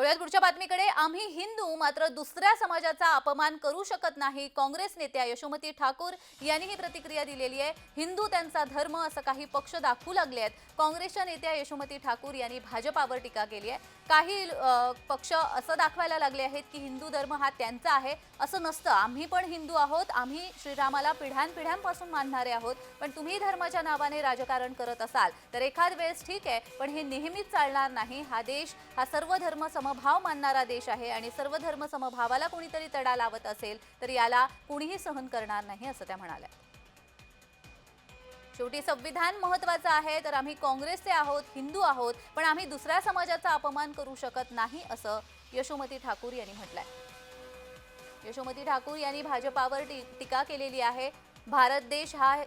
वळूयात पुढच्या बातमीकडे. आम्ही हिंदू मात्र दुसऱ्या समाजाचा अपमान करू शकत नाही. काँग्रेस नेत्या यशोमती ठाकूर यांनी ही प्रतिक्रिया दिलेली आहे. हिंदू त्यांचा धर्म असं काही पक्ष दाखवू लागले आहेत. काँग्रेसच्या नेत्या यशोमती ठाकूर यांनी भाजपावर टीका केली आहे. काही पक्ष असं दाखवायला लागले आहेत की हिंदू धर्म हा त्यांचा आहे असं नसतं. आम्ही पण हिंदू आहोत आम्ही श्रीरामाला पिढ्यानपिढ्यांपासून मानणारे आहोत पण तुम्ही धर्माच्या नावाने राजकारण करत असाल तर एखाद वेळेस ठीक आहे पण हे नेहमीच चालणार नाही. हा देश हा सर्व धर्म समभाव मानणारा देश आहे आणि सर्व धर्म समभावाला कोणीतरी तडा लावत असेल तर याला कुणीही सहन करणार नाही असं त्या म्हणाल्या. शेवटी संविधान महत्वाचं आहे तर आम्ही काँग्रेसचे आहोत हिंदू आहोत पण आम्ही दुसऱ्या समाजाचा अपमान करू शकत नाही असं यशोमती ठाकूर यांनी म्हटलंय. यशोमती ठाकूर यांनी भाजपावर टी- टीका केलेली आहे भारत देश हा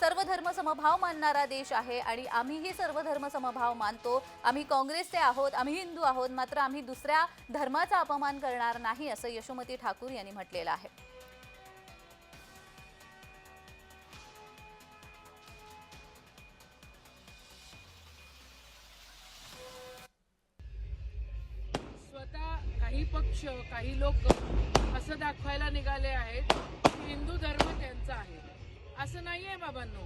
सर्व धर्म समभाव मानणारा देश आहे आणि आम्हीही सर्व धर्म समभाव मानतो. आम्ही काँग्रेसचे आहोत आम्ही हिंदू आहोत मात्र आम्ही दुसऱ्या धर्माचा अपमान करणार नाही असं यशोमती ठाकूर यांनी म्हटलेलं आहे. काही पक्ष काही लोक असं दाखवायला निघाले आहेत की हिंदू धर्म त्यांचा आहे. असं नाही आहे बाबांनो.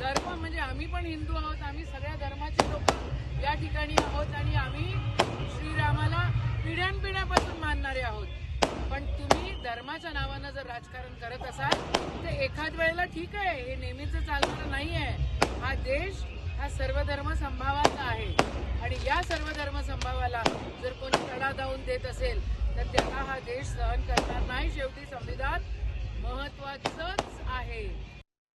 धर्म म्हणजे आम्ही पण हिंदू आहोत आम्ही सगळ्या धर्माचे लोक या ठिकाणी आहोत आणि आम्ही श्रीरामाला पिढ्यानपिढ्यापासून मानणारे आहोत. पण तुम्ही धर्माच्या नावानं जर राजकारण करत असाल तर एखाद वेळेला ठीक आहे हे नेहमीच चालणारं नाही आहे हा देश हा सर्व धर्म संभावाचा आहे. आणि या सर्व धर्म संभावाला तडा जाऊन देत असेल तर त्याला हा देश सहन करणार नाही. शेवटी संविधान महत्वाचंच आहे.